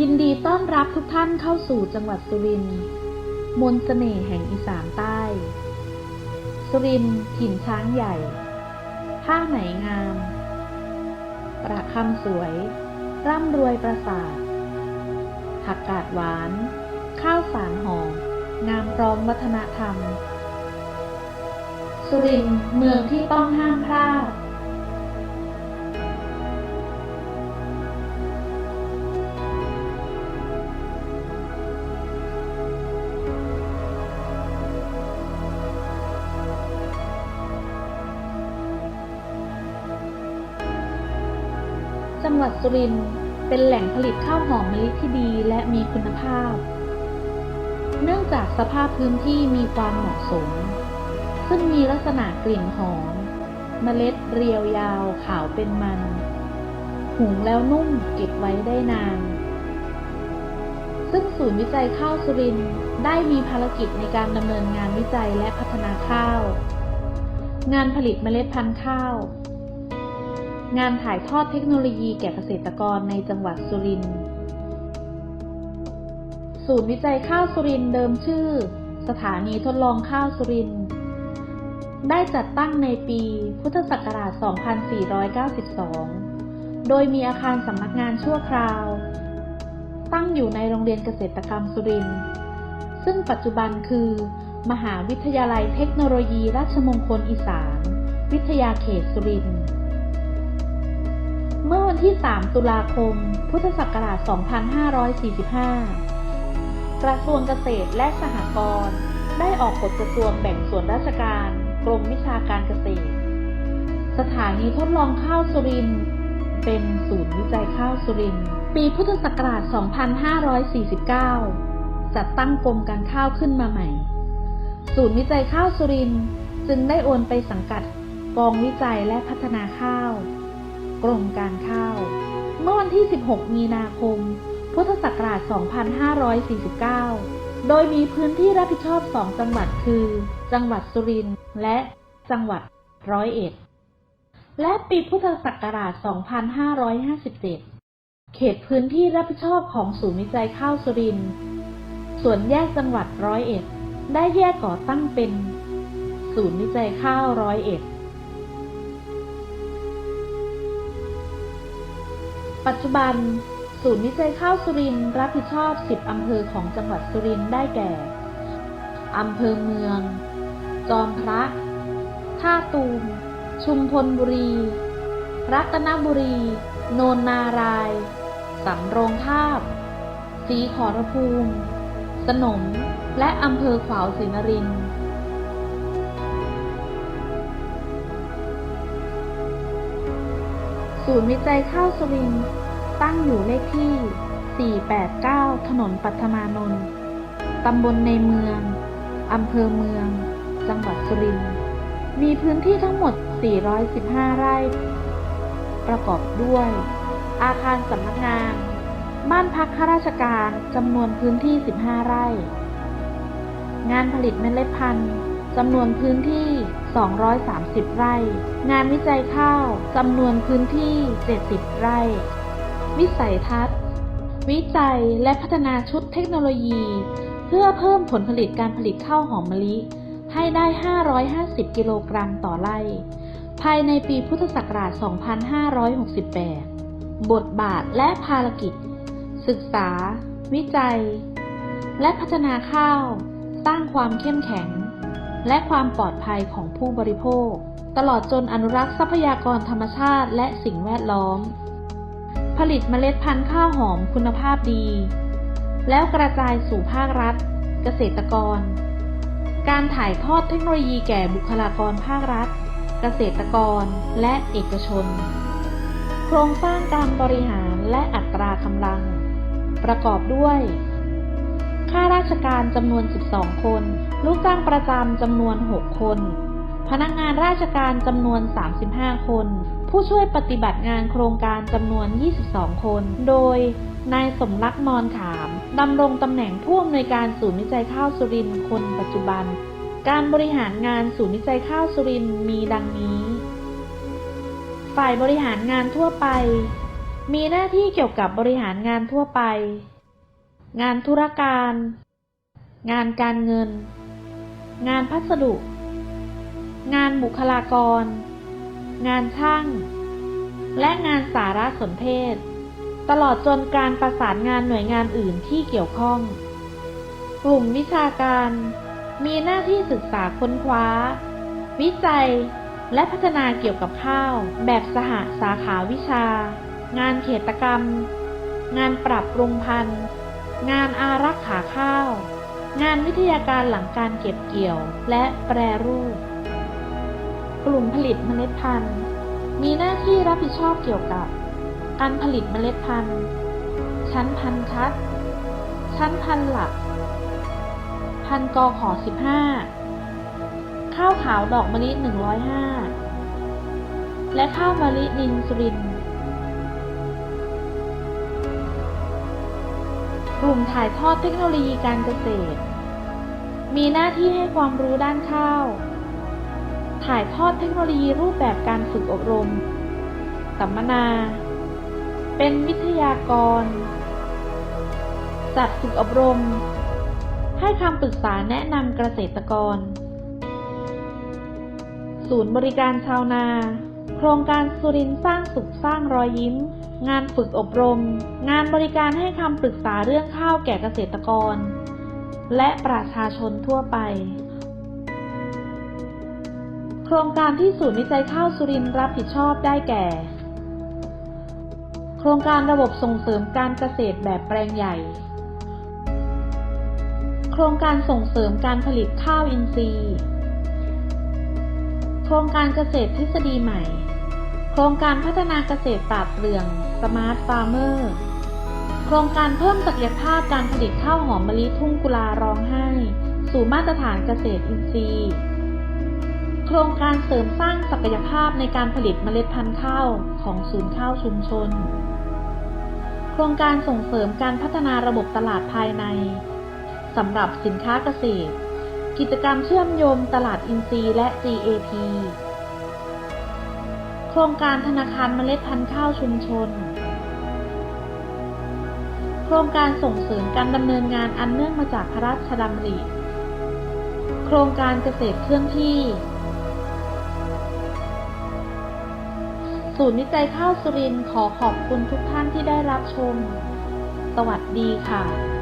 ยินดีต้อนรับทุกท่านเข้าสู่จังหวัดสุรินทร์มนต์เสน่ห์แห่งอีสานใต้ สุรินทร์ถิ่นช้างใหญ่ ผ้าไหมงาม ประคำสวย ร่ำรวยประสาทผักกาดหวาน ข้าวสารหอม งามพร้อมวัฒนธรรม สุรินทร์เมืองที่ต้องห้ามพลาด จังหวัดสุรินทร์เป็นแหล่งผลิตข้าวหอมมะลิที่ดีและมีคุณภาพ เนื่องจากสภาพพื้นที่มีความเหมาะสม ซึ่งมีลักษณะกลิ่นหอม เมล็ดเรียวยาวขาวเป็นมัน หุงแล้วนุ่มเก็บไว้ได้นาน ซึ่งศูนย์วิจัยข้าวสุรินทร์ได้มีภารกิจในการดำเนินงานวิจัยและพัฒนาข้าว งานผลิตเมล็ดพันธุ์ข้าว งานถ่ายทอดเทคโนโลยีแก่เกษตรกรในจังหวัดสุรินทร์ ศูนย์วิจัยข้าวสุรินทร์เดิมชื่อ สถานีทดลองข้าวสุรินทร์ ได้จัดตั้งในปีพุทธศักราช 2492 โดยมีอาคารสำนักงานชั่วคราว ตั้งอยู่ในโรงเรียนเกษตรกรรมสุรินทร์ ซึ่งปัจจุบันคือ มหาวิทยาลัยเทคโนโลยีราชมงคลอีสาน วิทยาเขตสุรินทร์ เมื่อวันที่ 3 ตุลาคม พุทธศักราช 2545 กระทรวงเกษตรและสหกรณ์ได้ออกกฎกระทรวงแบ่งส่วนราชการกรมวิชาการเกษตร สถานีทดลองข้าวสุรินเป็นศูนย์วิจัยข้าวสุรินปีพุทธศักราช 2549 จัดตั้งกรมการข้าวขึ้นมาใหม่ ศูนย์วิจัยข้าวสุรินจึงได้โอนไปสังกัดกองวิจัยและพัฒนาข้าว กรมการข้าว เมื่อวันที่ 16 มีนาคม พุทธศักราช 2549 โดยมีพื้นที่รับผิดชอบ 2 จังหวัดคือ จังหวัดสุรินทร์และจังหวัดร้อยเอ็ด และปีพุทธศักราช 2557 เขตพื้นที่รับผิดชอบของศูนย์วิจัยข้าวสุรินทร์ส่วนแยกจังหวัดร้อยเอ็ด ได้แยกก่อตั้งเป็น ศูนย์วิจัยข้าวร้อยเอ็ด ปัจจุบัน ศูนย์วิจัยข้าวสุรินทร์รับผิดชอบ 10 อำเภอของจังหวัดสุรินทร์ได้แก่ อำเภอเมือง จอมพระ ท่าตูม ชุมพลบุรี รัตนบุรี โนนนาราย สำโรงทาบศรีขอรภูมิ สนม และอำเภอขวาวศรีนรินทร์ ศูนย์วิจัยข้าวสุรินตั้งอยู่เลขที่ 489 ถนนปัทมานนท์ ตำบลในเมือง อำเภอเมือง จังหวัดสุรินทร์ มีพื้นที่ทั้งหมด 415 ไร่ ประกอบด้วย อาคารสำนักงาน บ้านพักข้าราชการจำนวนพื้นที่ 15 ไร่ งานผลิตเมล็ดพันธุ์ จำนวนพื้นที่ 230 ไร่ งานวิจัยข้าวจำนวนพื้นที่ 70 ไร่ วิสัยทัศน์ วิจัยและพัฒนาชุดเทคโนโลยี เพื่อเพิ่มผลผลิตการผลิตข้าวหอมมะลิ ให้ได้ 550 กิโลกรัมต่อไร่ ภายในปีพุทธศักราช 2568 บทบาทและภารกิจ ศึกษา วิจัย และพัฒนาข้าว สร้างความเข้มแข็ง และความปลอดภัยของผู้บริโภค ตลอดจนอนุรักษ์ทรัพยากรธรรมชาติและสิ่งแวดล้อม ผลิตเมล็ดพันธุ์ข้าวหอมคุณภาพดี แล้วกระจายสู่ภาครัฐ เกษตรกร การถ่ายทอดเทคโนโลยีแก่บุคลากรภาครัฐ เกษตรกรและเอกชน โครงสร้างการบริหารและอัตรากำลัง ประกอบด้วย ข้าราชการจำนวน 12 คน ลูกจ้างประจำจำนวน 6 คน พนักงานราชการจำนวน 35 คน ผู้ช่วยปฏิบัติงานโครงการจำนวน 22 คน โดย นายสมรักมอนขามดำรงตำแหน่งผู้อำนวยการศูนย์วิจัยข้าวสุรินทร์คนปัจจุบัน การบริหารงานศูนย์วิจัยข้าวสุรินทร์มีดังนี้ ฝ่ายบริหารงานทั่วไป มีหน้าที่เกี่ยวกับบริหารงานทั่วไป งานธุรการงานการเงิน งานพัสดุ งานบุคลากร งานช่าง และงานสารสนเทศ ตลอดจนการประสานงานหน่วยงานอื่นที่เกี่ยวข้อง กลุ่มวิชาการ มีหน้าที่ศึกษาค้นคว้า วิจัย และพัฒนาเกี่ยวกับข้าว แบบสหสาขาวิชา งานเขตกรรม งานปรับปรุงพันธุ์ งานอารักขาข้าว งานวิทยาการหลังการเก็บเกี่ยวและแปรรูป กลุ่มผลิตเมล็ดพันธุ์ มีหน้าที่รับผิดชอบเกี่ยวกับ การผลิตเมล็ดพันธุ์ ชั้นพันธุ์คัด ชั้นพันธุ์หลัก พันกอขอ15 ข้าวขาวดอกมะลิ 105 และข้าวมะลินินสุรินทร์ กลุ่มถ่ายทอดเทคโนโลยีการเกษตร มีหน้าที่ให้ความรู้ด้านข้าว ถ่ายทอดเทคโนโลยีรูปแบบการฝึกอบรม สัมมนา เป็นวิทยากร จัดฝึกอบรม ให้คำปรึกษาแนะนำเกษตรกร ศูนย์บริการชาวนา ครงการสุรินสร้างสุขสร้างรอยยิ้ม งานฝึกอบรม งานบริการให้คำปรึกษาเรื่องข้าวแก่เกษตรกร และประชาชนทั่วไป โครงการที่ศูนย์วิจัยข้าวสุรินรับผิดชอบได้แก่ โครงการระบบส่งเสริมการเกษตรแบบแปลงใหญ่ โครงการส่งเสริมการผลิตข้าวอินทรีย์โครงการเกษตรทฤษฎีใหม่ โครงการพัฒนาเกษตรปราดเปรื่อง Smart Farmer โครงการเพิ่มศักยภาพการผลิตข้าวหอมมะลิทุ่งกุลาร้องไห้ สู่มาตรฐานเกษตรอินทรีย์ โครงการเสริมสร้างศักยภาพในการผลิตเมล็ดพันธุ์ข้าวของศูนย์ข้าวชุมชน โครงการส่งเสริมการพัฒนาระบบตลาดภายในสำหรับสินค้าเกษตร กิจกรรมเชื่อมโยงตลาดอินทรีย์และ GAP ครงการธนาคารเมล็ดพันธุ์ข้าวชุมชน โครงการส่งเสริมการดำเนินงานอันเนื่องมาจากพระราชดำริ โครงการเกษตรเคลื่อนที่ ศูนย์วิจัยข้าวสุรินทร์ขอขอบคุณทุกท่านที่ได้รับชม สวัสดีค่ะ